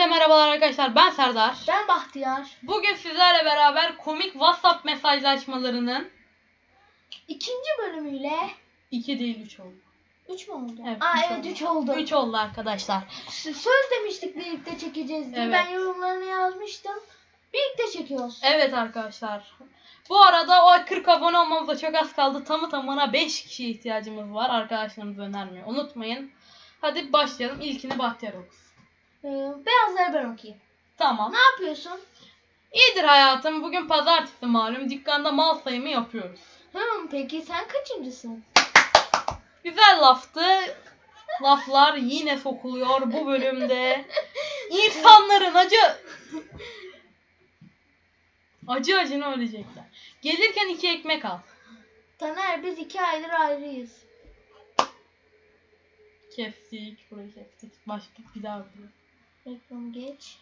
Hepinize merhabalar arkadaşlar. Ben Serdar. Ben Bahtiyar. Bugün sizlerle beraber komik WhatsApp mesajlaşmalarının İkinci bölümüyle 2 değil 3 oldu. 3 mü oldu? Evet, Aa üç evet oldu. 3 oldu. 3 oldu arkadaşlar. Söz demiştik birlikte çekeceğiz diye. Evet. Ben yorumlarını yazmıştım. Birlikte çekiyoruz. Evet arkadaşlar. Bu arada o 40 abone olmamıza çok az kaldı. Tamı tamına 5 kişiye ihtiyacımız var. Arkadaşlarımızı önermeyi unutmayın. Hadi başlayalım. İlkini Bahtiyar okusun. Ee, beyazları ben okuyayım. Tamam. Ne yapıyorsun? İyidir hayatım. Bugün pazartesi malum. Dükkanda mal sayımı yapıyoruz. Hmm, peki sen kaçıncısın? Güzel laftı. Laflar yine sokuluyor bu bölümde. İnsanların acı acı acına ölecekler. Gelirken iki ekmek al. Taner biz iki aydır ayrıyız. Kestik, burayı kestik. Başlık bir daha buraya. Reklam geç.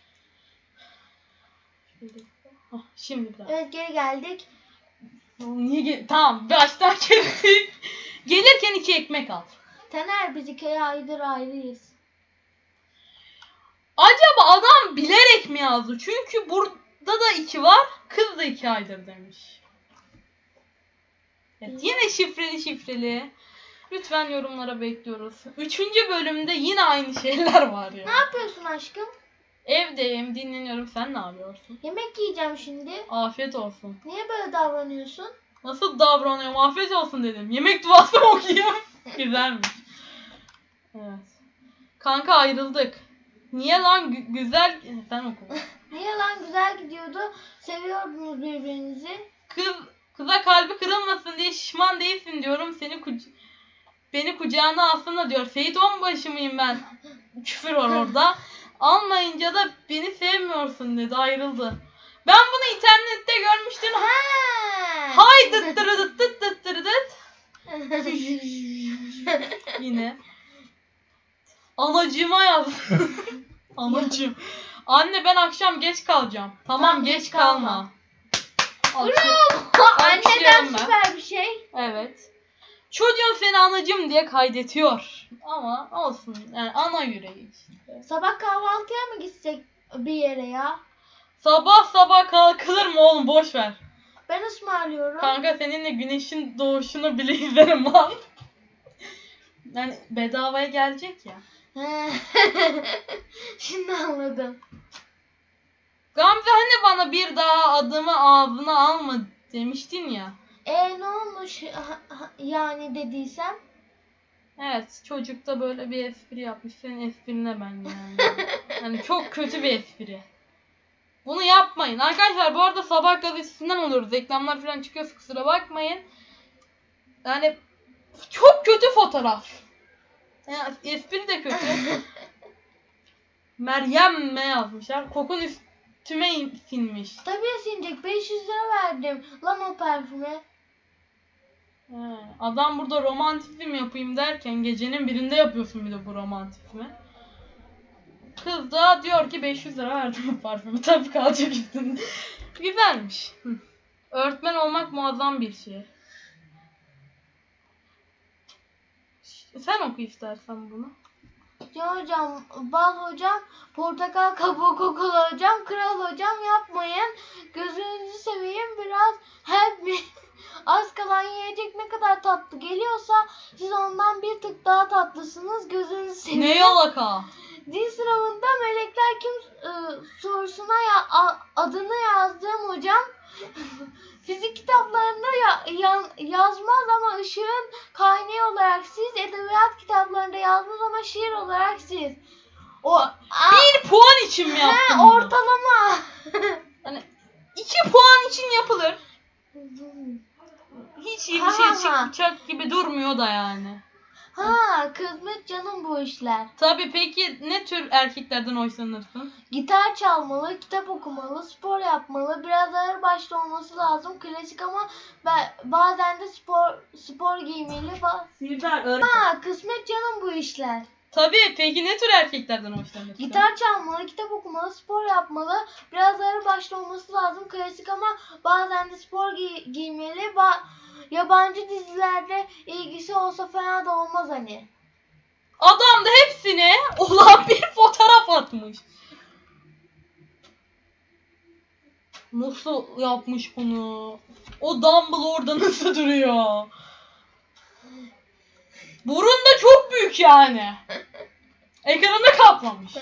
Hah, şimdi bir daha. Evet geri geldik. Niye gel- Tamam, baştan kestik. Gelirken iki ekmek al. Taner biz iki aydır ayrıyız. Acaba adam bilerek mi yazdı? Çünkü burada da iki var. Kız da iki aydır demiş. Evet, yine şifreli şifreli. Lütfen yorumlara bekliyoruz. Üçüncü bölümde yine aynı şeyler var ya. Ne yapıyorsun aşkım? Evdeyim, dinleniyorum. Sen ne yapıyorsun? Yemek yiyeceğim şimdi. Afiyet olsun. Niye böyle davranıyorsun? Nasıl davranıyorum? Afiyet olsun dedim. Yemek duası mı okuyayım? Güzelmiş. Evet. Kanka ayrıldık. Niye lan Gü- güzel sen oku. Niye lan güzel gidiyordu? Seviyordunuz birbirinizi. Kız kıza kalbi kırılmasın diye şişman değilsin diyorum. Seni kuc- beni kucağına alsana diyor. Seyit onbaşı mıyım ben? Küfür var orada. Almayınca da beni sevmiyorsun dedi ayrıldı. Ben bunu internette görmüştüm. Ha. Hay dıt dırı dıt dıt dıt dırı dıt. Yine. Anacığıma yaz. Anacığım. Anne ben akşam geç kalacağım. Tamam, Tamam, geç, kalma. kalma. Alkış- Anneden süper bir şey. Evet. Çocuğun seni anacım diye kaydetiyor. Ama olsun. Yani ana yüreği işte. Sabah kahvaltıya mı gitsek bir yere ya? Sabah sabah kalkılır mı oğlum boş ver. Ben ısmarlıyorum. Kanka seninle güneşin doğuşunu bile izlerim lan. Yani bedavaya gelecek ya. Şimdi anladım. Gamze hani bana bir daha adımı ağzına alma demiştin ya. E ne olmuş Ha- ha- yani dediysem? Evet çocuk da böyle bir espri yapmış. Senin esprine ben yani. yani çok kötü bir espri. Bunu yapmayın. Arkadaşlar bu arada sabah gazetesinden oluruz. Reklamlar falan çıkıyor kusura bakmayın. Yani çok kötü fotoğraf. Yani espri de kötü. Meryem mi yazmışlar? Kokun üstüme in- sinmiş. Tabii sinecek 500 lira verdim. Lan o parfüme. Adam burada romantizm yapayım derken gecenin birinde yapıyorsun bir de bu romantizmi. Kız da diyor ki 500 lira verdim parfümü. Tabii kalacak üstünde. Güzelmiş. Hı. Öğretmen olmak muazzam bir şey. Sen oku istersen bunu. Ya hocam, bal hocam, portakal kabuğu kokulu hocam, kral hocam yapmayın. Gözünüzü seveyim biraz help me. Az kalan yiyecek ne kadar tatlı geliyorsa siz ondan bir tık daha tatlısınız. Gözünüzü seveyim. Ne yalaka? Dil sınavında melekler kim e, sorusuna ya, a- adını yazdığım hocam fizik kitaplarında ya, yan- yazmaz ama ışığın kaynağı olarak siz, edebiyat kitaplarında yazmaz ama şiir olarak siz. O a- Bir puan için mi yaptın he, bunu? ortalama. Yani iki puan için yapılır. Hiç iyi bir şey Ha, çıkacak gibi durmuyor da yani. ha kısmet canım bu işler. Tabii peki ne tür erkeklerden hoşlanırsın? Gitar çalmalı, kitap okumalı, spor yapmalı, biraz ağır başlı olması lazım. Klasik ama ba- bazen de spor spor giymeli. Ba- Sirdar ha, kısmet canım bu işler. Tabii peki ne tür erkeklerden hoşlanırsın? Gitar çalmalı, kitap okumalı, spor yapmalı. Biraz ağır başlı olması lazım. Klasik ama bazen de spor giy- giymeli. Ba- yabancı dizilerde ilgisi olsa fena da olmaz hani. Adam da hepsine olan bir fotoğraf atmış. Nasıl yapmış bunu? O Dumbledore'da nasıl duruyor? Burun da çok büyük yani. Ekranı kaplamış.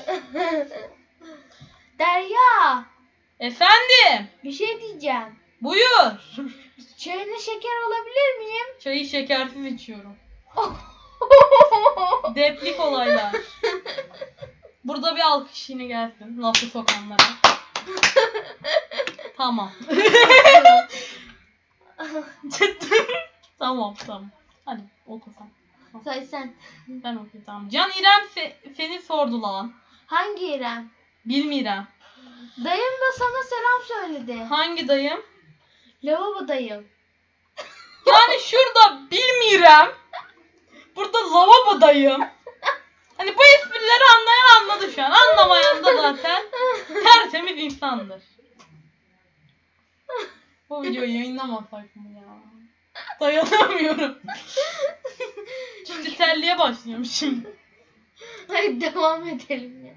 Derya Efendim, bir şey diyeceğim. Buyur. Çayına şeker alabilir miyim? Çayı şekersiz içiyorum. Deplik olaylar. Burada bir alkış yine gelsin. Lafı sokanlara. tamam. tamam tamam. Hadi oku sen. Say sen. Ben okuyayım tamam. Can İrem fe- seni sordu lan. Hangi İrem? Bilmirem. Dayım da sana selam söyledi. Hangi dayım? Lavabo dayım. Yani şurada bilmirem. Burada lavabo dayım. Hani bu esprileri anlayan anladı şu an. Anlamayan da zaten tertemiz insandır. Bu videoyu yayınlamasak mı ya? Dayanamıyorum. Şimdi terliğe başlıyorum şimdi. Hadi devam edelim ya.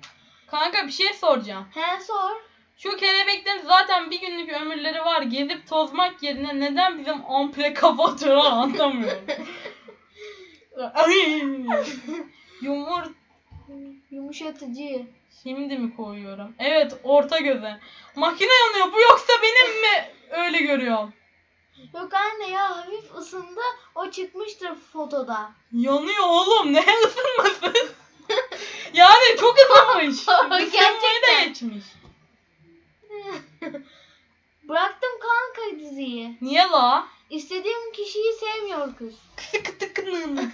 Kanka bir şey soracağım. He sor. Şu kelebeklerin zaten bir günlük ömürleri var. Gezip tozmak yerine neden bizim ampule kapatıyorlar anlamıyorum. Yumur Yumuşatıcı. şimdi mi koyuyorum? Evet orta göze. Makine yanıyor bu yoksa benim mi öyle görüyorum? Yok anne ya hafif ısındı. O çıkmıştır fotoda. Yanıyor oğlum ne ısınması? yani çok ısınmış. Isınmayı da Gerçekten. geçmiş. Bıraktım kanka diziyi. Niye la? İstediğim kişiyi sevmiyor kız. Kısık tıkınığım.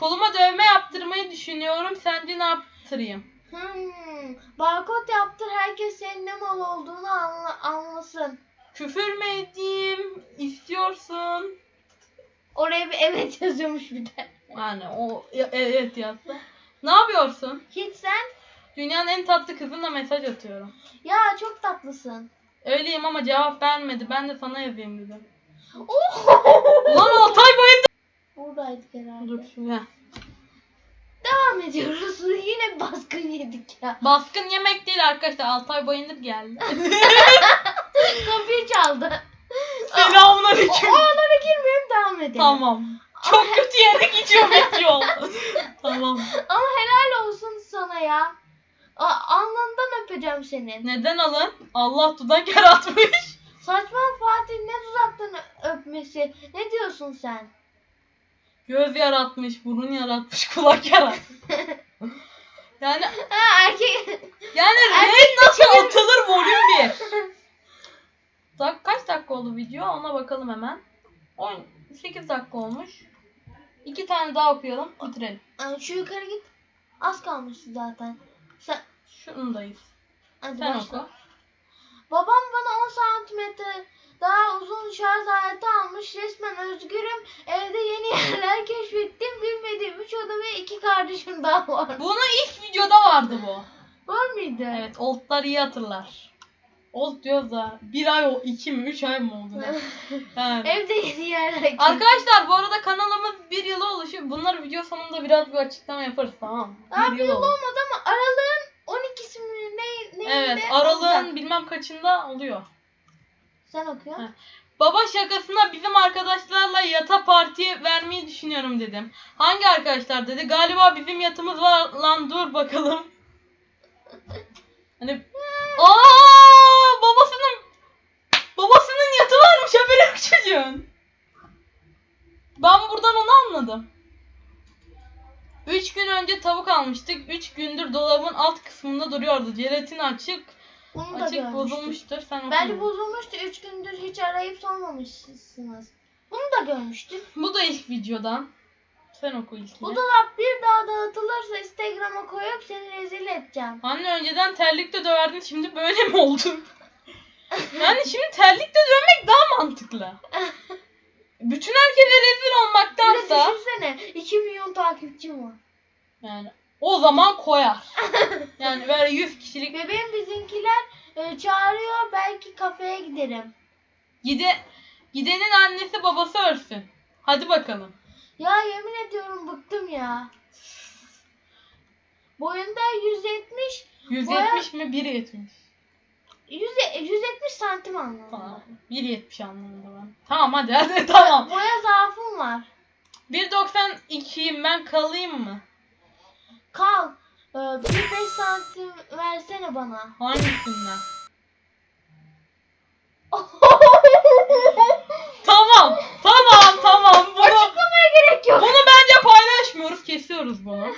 Koluma dövme yaptırmayı düşünüyorum. Sence ne yaptırayım? Hmm. Barkod yaptır herkes senin ne mal olduğunu anla- anlasın. Küfür mü edeyim? İstiyorsun? Oraya bir evet yazıyormuş bir de. Yani o evet yazdı. Ne yapıyorsun? Hiç sen? Dünyanın en tatlı kızına mesaj atıyorum. Ya çok tatlısın. Öyleyim ama cevap vermedi. Ben de sana yazayım dedim. Oh! Ulan Altay bayıldı. Buradaydık herhalde. Dur şuraya. Devam ediyoruz. Yine baskın yedik ya. Baskın yemek değil arkadaşlar. Altay bayındır geldi. Kapıyı çaldı. Selamun O, aleyküm. o alana girmeyelim devam edelim. Tamam. Çok kötü yere gidiyor video. tamam. Ama helal olsun sana ya. A alnından öpeceğim senin. Neden alın? Allah dudak yaratmış. Saçma Fatih ne uzaktan ö- öpmesi. Ne diyorsun sen? Göz yaratmış, burun yaratmış, kulak yaratmış. Yani Ha erkek. yani Erkek nasıl atılır volüm 1. Dak kaç dakika oldu video? Ona bakalım hemen. 18 dakika olmuş. İki tane daha okuyalım, bitirelim. Şu yukarı git. Az kalmıştı zaten. Sen Şundayız. hadi Sen başla. oku. Babam bana 10 santimetre daha uzun şarj aleti almış. Resmen özgürüm. Evde yeni yerler keşfettim. Bilmediğim 3 oda ve 2 kardeşim daha var. Bunu ilk videoda vardı bu. Var mıydı? Evet, oldlar iyi hatırlar. Old diyoruz da bir ay, o iki mi, üç ay mı oldu? ne? Evde yeni yerler keşfettim. Arkadaşlar bu arada kanalımız bir yıla oluşuyor. Bunları video sonunda biraz bir açıklama yaparız tamam mı? Daha bir yıl oldu. olmadı ama aralığın 12'si mi ne, neydi? Evet Olacak. aralığın bilmem kaçında oluyor. Sen okuyor. Baba şakasına bizim arkadaşlarla yata partiye vermeyi düşünüyorum dedim. Hangi arkadaşlar dedi. Galiba bizim yatımız var lan dur bakalım. Hani çocuğun. Ben buradan onu anladım. 3 gün önce tavuk almıştık. 3 gündür dolabın alt kısmında duruyordu. Jelatin açık. Bunu da Açık görmüştüm. bozulmuştur. Sen Bence okuma. bozulmuştu. 3 gündür hiç arayıp sormamışsınız. Bunu da görmüştüm. Bu da ilk videodan. Sen oku ilkini. Bu dolap bir daha dağıtılırsa Instagram'a koyup seni rezil edeceğim. Anne önceden terlikle döverdin şimdi böyle mi oldun? Yani şimdi terlikle dövmek daha mantıklı. Bütün herkese rezil Bir de olmaktansa düşünsene 2 milyon takipçim var. yani o zaman koyar. Yani böyle 100 kişilik Bebeğim bizimkiler e, çağırıyor belki kafeye giderim. gide gidenin annesi babası ölsün. Hadi bakalım. Ya yemin ediyorum bıktım ya. Boyunda 170, 170 mi 1.70? 100, 170 santim anlamında. Tamam. 1.70 anlamında ben. Tamam hadi hadi tamam. Boya zaafım var. 1.92'yim ben kalayım mı? Kal. Ee, bir 5 santim versene bana. Hangisinden? Tamam. Tamam tamam. Bunu, Açıklamaya gerek yok. bunu bence paylaşmıyoruz. Kesiyoruz bunu.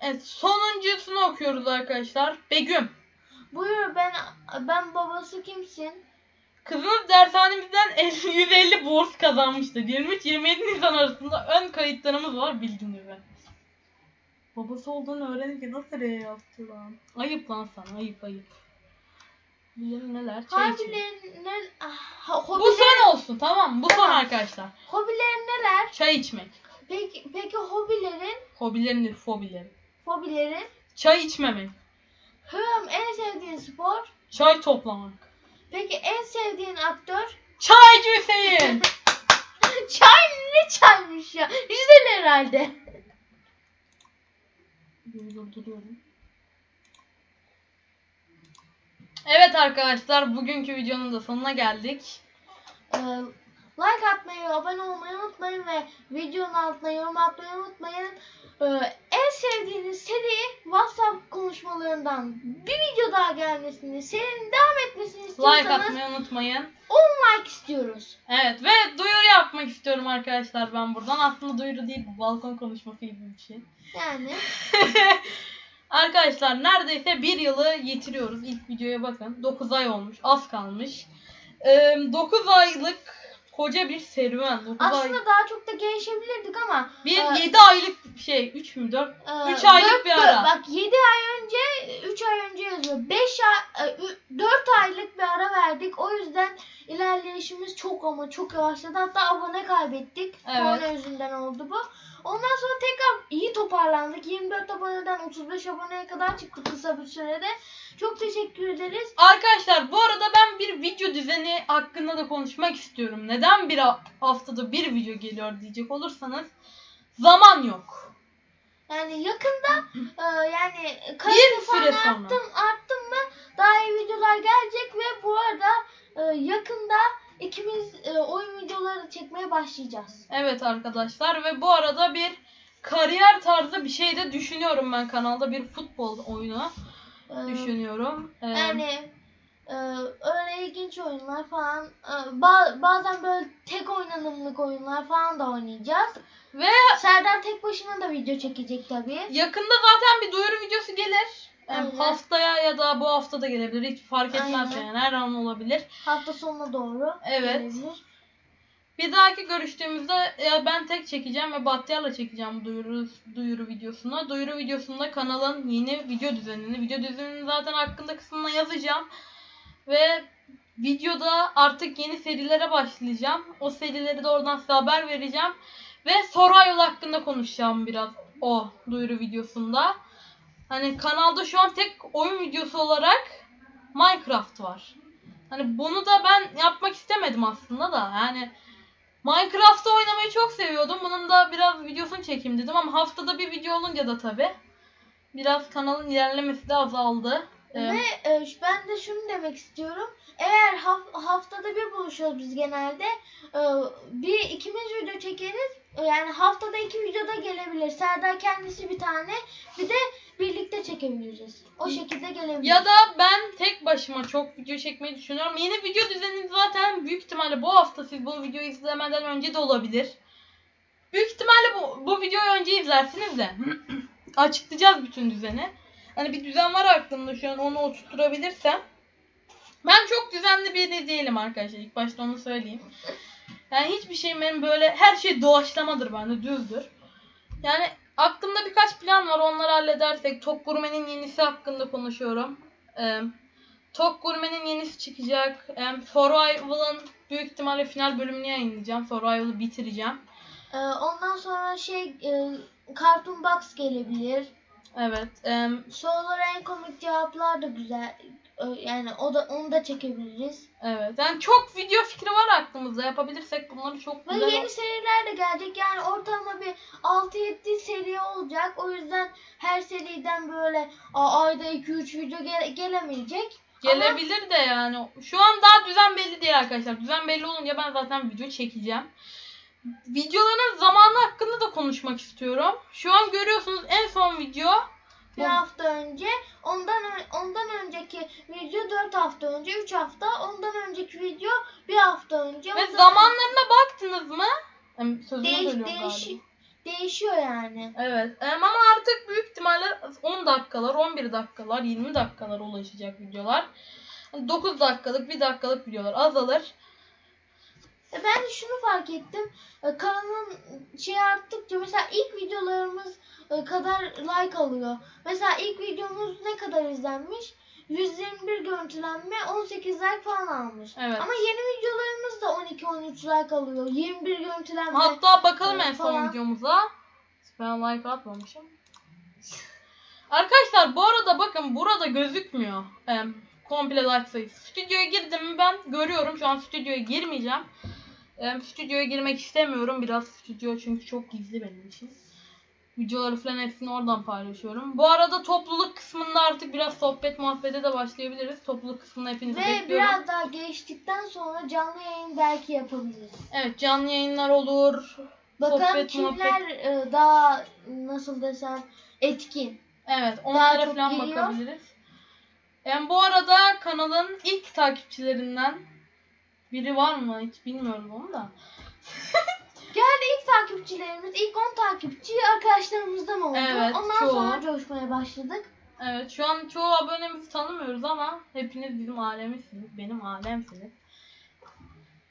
Evet sonuncusunu okuyoruz arkadaşlar. Begüm. Buyur ben ben babası kimsin? Kızınız dershanemizden 50, 150 burs kazanmıştı. 23-27 Nisan arasında ön kayıtlarımız var bildiğiniz üzere. Babası olduğunu öğrenince nasıl R yaptı lan? Ayıp lan sana ayıp ayıp. Bilir neler? Çay içmek. Harbilerinin ah, Bu hobiler, son olsun tamam mı? Bu son arkadaşlar. hobilerin neler? Çay içmek. Peki peki hobilerin Hobilerin değil fobilerin. hobilerin? Çay içmemek. Hım en sevdiğin spor? Çay toplamak. Peki en sevdiğin aktör? Çaycı Hüseyin. Çay ne çaymış ya? Güzel herhalde. Durduruyorum. Evet arkadaşlar bugünkü videonun da sonuna geldik. Ee, like atmayı, abone olmayı unutmayın ve videonun altına yorum atmayı unutmayın. Ee, en sevdiğiniz seri WhatsApp konuşmalarından bir video daha gelmesini, serinin devam etmesini Like istiyorsanız atmayı unutmayın. 10 like istiyoruz. Evet ve duyuru yapmak istiyorum arkadaşlar ben buradan. Aslında duyuru değil bu balkon konuşması gibi bir şey. Yani arkadaşlar neredeyse bir yılı yitiriyoruz. İlk videoya bakın. 9 ay olmuş. Az kalmış. 9 aylık koca bir serüven. 9 ay. aslında daha çok da gelişebilirdik ama Bir Ee, 7 aylık şey 3 mü 4 e, aylık dört- bir dört- ara. Bak 7 ay önce 3 ay önce yazıyor. 5 ay 4 aylık bir ara verdik. O yüzden ilerleyişimiz çok ama çok yavaşladı. Hatta abone kaybettik. Evet. Korona yüzünden oldu bu. Ondan sonra tekrar iyi toparlandık. 24 aboneden 35 aboneye kadar çıktık kısa bir sürede. Çok teşekkür ederiz. Arkadaşlar bu arada ben bir video düzeni hakkında da konuşmak istiyorum. Neden bir ha- haftada bir video geliyor diyecek olursanız zaman yok. Yani yakında e, yani Bir süre sonra. arttım, arttım mı daha iyi videolar gelecek ve bu arada e, yakında ikimiz e, oyun videoları çekmeye başlayacağız. Evet arkadaşlar ve bu arada bir kariyer tarzı bir şey de düşünüyorum ben kanalda bir futbol oyunu E, düşünüyorum. Ee, Yani e, öyle ilginç oyunlar falan e, ba- bazen böyle tek oynanımlık oyunlar falan da oynayacağız. Ve Serdar tek başına da video çekecek tabii. yakında zaten bir duyuru videosu gelir. Aynen. haftaya ya da bu hafta da gelebilir. Hiç fark etmez Aynen. yani her an olabilir. Hafta sonuna doğru. Evet. gelebilir. Bir dahaki görüştüğümüzde e, ben tek çekeceğim ve Bahtiyar'la çekeceğim duyuru, duyuru videosunu. Duyuru videosunda kanalın yeni video düzenini, video düzenini zaten hakkında kısmına yazacağım. Ve videoda artık yeni serilere başlayacağım. O serileri de oradan size haber vereceğim. Ve Survival hakkında konuşacağım biraz o duyuru videosunda. Hani kanalda şu an tek oyun videosu olarak Minecraft var. Hani bunu da ben yapmak istemedim aslında da. Yani Minecraft'ta oynamayı çok seviyordum. Bunun da biraz videosunu çekeyim dedim ama haftada bir video olunca da tabi biraz kanalın ilerlemesi de azaldı. Ee, Ve e, ben de şunu demek istiyorum. Eğer haf- haftada bir buluşuyoruz biz genelde. e, bir ikimiz video çekeriz. E, Yani haftada iki videoda gelebilir. Serdar kendisi bir tane. Bir de birlikte çekebiliriz. O şekilde gelebilir. ya da ben tek başıma çok video çekmeyi düşünüyorum. Yeni video düzeni zaten büyük ihtimalle bu hafta siz bu videoyu izlemeden önce de olabilir. Büyük ihtimalle bu, bu videoyu önce izlersiniz de açıklayacağız bütün düzeni. Hani bir düzen var aklımda şu an onu oturtturabilirsem. Ben çok düzenli biri değilim arkadaşlar. İlk başta onu söyleyeyim. Yani hiçbir şeyim benim böyle her şey doğaçlamadır bende düzdür. Yani aklımda birkaç plan var onları halledersek. Tok Gurme'nin yenisi hakkında konuşuyorum. Ee, Tok Gurme'nin yenisi çıkacak. Ee, Survival'ın büyük ihtimalle final bölümünü yayınlayacağım. Survival'ı bitireceğim. E, ondan sonra şey e, Cartoon Box gelebilir. Evet. em, Sorulara en komik cevaplar da güzel e, yani o da onu da çekebiliriz. Evet. Yani çok video fikri var aklımızda. Yapabilirsek bunları çok Ve güzel yeni seriler de gelecek. Yani ortalama bir 6-7 seri olacak. O yüzden her seriden böyle ayda 2-3 video gele- gelemeyecek. Ama Gelebilir de yani. Şu an daha düzen belli değil arkadaşlar. Düzen belli olunca ben zaten video çekeceğim. Videoların zamanı hakkında da konuşmak istiyorum. Şu an görüyorsunuz en son video. Bir hafta önce, ondan ondan önceki video 4 hafta önce, 3 hafta, ondan önceki video bir hafta önce. Ve zamanlarına baktınız mı? Sözünü Değiş- değiş- galiba. değişiyor yani. Evet em, ama artık büyük ihtimalle 10 dakikalar, 11 dakikalar, 20 dakikalar ulaşacak videolar. 9 dakikalık, 1 dakikalık videolar azalır. E, Ben şunu fark ettim. E, Kanalın şey arttıkça mesela ilk videolarımız e, kadar like alıyor. Mesela ilk videomuz ne kadar izlenmiş? 121 görüntülenme, 18 like falan almış. Evet. Ama yeni videolarımız da 12-13 like alıyor. 21 görüntülenme. Hatta bakalım en son falan. videomuza. Ben like atmamışım. Arkadaşlar bu arada bakın burada gözükmüyor. Em, komple like sayısı. Stüdyoya girdim mi ben görüyorum. Şu an stüdyoya girmeyeceğim. Em, stüdyoya girmek istemiyorum. Biraz stüdyo çünkü çok gizli benim için. Videoları falan hepsini oradan paylaşıyorum. Bu arada topluluk kısmında artık biraz sohbet muhabbete de başlayabiliriz. Topluluk kısmında hepinizi Ve bekliyorum. biraz daha geçtikten sonra canlı yayın belki yapabiliriz. Evet canlı yayınlar olur. Bakalım Sohbet, kimler e, daha nasıl desem etkin. Evet, onlara falan geliyor. bakabiliriz. Yani bu arada kanalın ilk takipçilerinden biri var mı? Hiç bilmiyorum onu da. Geldi ilk takipçilerimiz, ilk 10 takipçi arkadaşlarımızdan oldu. Evet, Ondan çoğu. sonra coşmaya başladık. Evet, şu an çoğu abonemizi tanımıyoruz ama hepiniz bizim alemimsiniz, benim alemsiniz.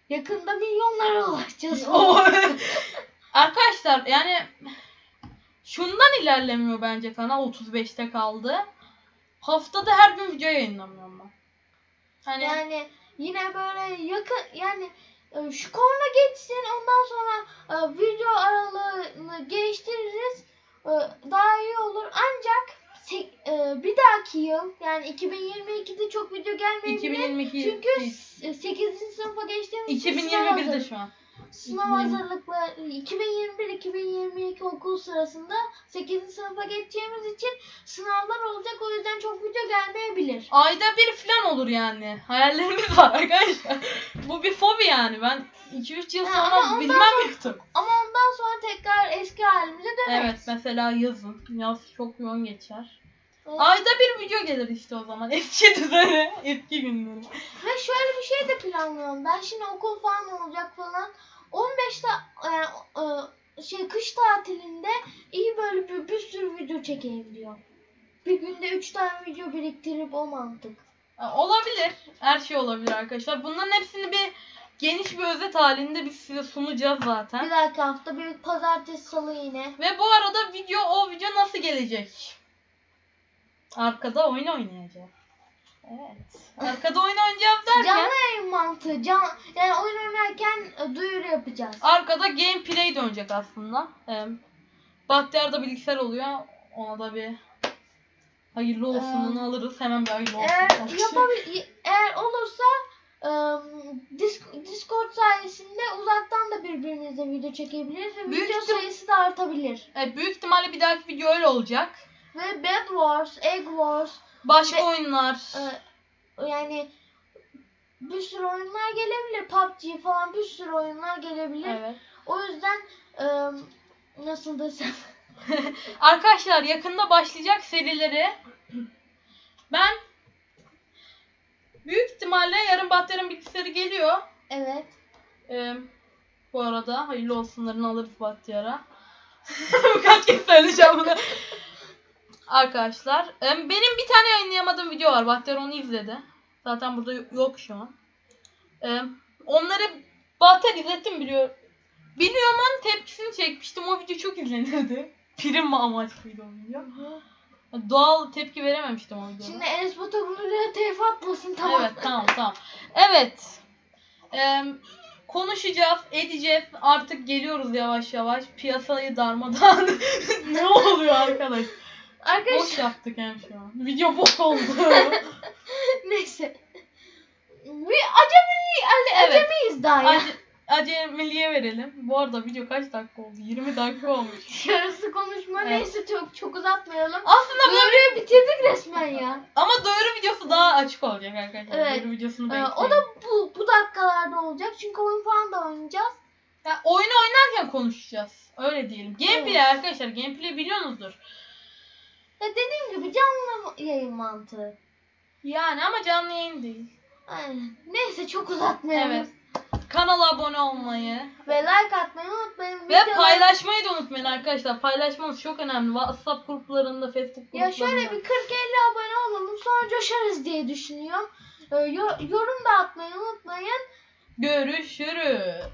Yakında milyonlara ulaşacağız. Arkadaşlar yani şundan ilerlemiyor bence kanal 35'te kaldı. Haftada her gün video yayınlamıyorum ben. Hani Yani yine böyle yakın yani e, şu korna geçsin ondan sonra e, video aralığını geliştiririz. E, Daha iyi olur. Ancak bir dahaki yıl yani 2022'de çok video gelmeyebilir. 2022 Çünkü değil. 8. sınıfa geçtiğimiz için sınav 2021'de hazır- şu an. Sınav 2020. hazırlıkları 2021-2022 okul sırasında 8. sınıfa geçeceğimiz için sınavlar olacak o yüzden çok video gelmeyebilir. Ayda bir falan olur yani. Hayallerimiz var arkadaşlar. Bu bir fobi yani. Ben 2-3 yıl Ha, sonra ondan bilmem YouTube. Ama ondan sonra tekrar eski halimize döneriz. Evet mesela yazın. Yaz çok yoğun geçer. Evet. Ayda bir video gelir işte o zaman. Eski düzeni, eski günleri. Ve şöyle bir şey de planlıyorum. Ben şimdi okul falan olacak falan. 15'te yani, e, şey kış tatilinde iyi böyle bir, bir sürü video çekeyim diyor. Bir günde 3 tane video biriktirip o mantık. Olabilir. Her şey olabilir arkadaşlar. Bunların hepsini bir geniş bir özet halinde biz size sunacağız zaten. Bir dahaki hafta bir pazartesi salı yine. Ve bu arada video o video nasıl gelecek? Arkada oyun oynayacağız. Evet. Arkada oyun oynayacağız derken Canlı yayın mantığı. Can, yani oyun oynarken e, duyuru yapacağız. arkada gameplay dönecek aslında. Ee, Bahtiyar'da bilgisayar oluyor. Ona da bir hayırlı olsununu Ee, alırız. Hemen bir hayırlı olsun. Eğer yapabil eğer olursa e, Dis- Discord sayesinde uzaktan da birbirimizle video çekebiliriz ve Büyük video ihtim- sayısı da artabilir. Evet, büyük ihtimalle bir dahaki video öyle olacak. Ve Bed Wars, Egg Wars Başka Ve- oyunlar. e, yani bir sürü oyunlar gelebilir. PUBG falan bir sürü oyunlar gelebilir. Evet. O yüzden e, nasıl desem Arkadaşlar yakında başlayacak serileri ben büyük ihtimalle yarın Bahtiyar'ın bilgisayarı geliyor. evet. Ee, bu arada hayırlı olsunlarını alırız Bahtiyar'a. Kaç kez söyleyeceğim bunu. Arkadaşlar benim bir tane yayınlayamadığım video var. Bahtiyar onu izledi. Zaten burada yok şu an. Onları Bahtiyar izlettim biliyor. Biliyorum onun tepkisini çekmiştim. O video çok izlenirdi. Prim amaçlıydı o video. Doğal tepki verememiştim o videoda. Şimdi Enes Batur buraya telif atmasın tamam. Evet tamam tamam. Evet. Ee, konuşacağız, edeceğiz. Artık geliyoruz yavaş yavaş. Piyasayı darmadan. ne oluyor arkadaş? Boş Arkadaşlar yaptık hem şu an. Video boş oldu. Neyse. Bir acemi, Evet. acemiyiz daha ya. Ace, acemiliğe verelim. Bu arada video kaç dakika oldu? 20 dakika olmuş. Yarısı konuşma Evet. neyse çok çok uzatmayalım. Aslında böyle Duyuruyu bitirdik resmen ya. ama duyuru videosu daha açık olacak arkadaşlar. Evet. Duyuru videosunu Ee, bekleyin. o da bu, bu dakikalarda olacak çünkü oyun falan da oynayacağız. Ya, oyunu oynarken konuşacağız. Öyle diyelim. Gameplay Evet. arkadaşlar. Gameplay biliyorsunuzdur. Ya dediğim gibi canlı yayın mantığı. Yani ama canlı yayın değil. Aynen. Neyse çok uzatmayalım. Evet. Kanala abone olmayı Ve like atmayı unutmayın. ve Videolar- paylaşmayı da unutmayın arkadaşlar. Paylaşmanız çok önemli. WhatsApp gruplarında, Facebook gruplarında. Ya şöyle bir 40-50 abone olalım sonra coşarız diye düşünüyorum. Ee, yo- yorum da atmayı unutmayın. Görüşürüz.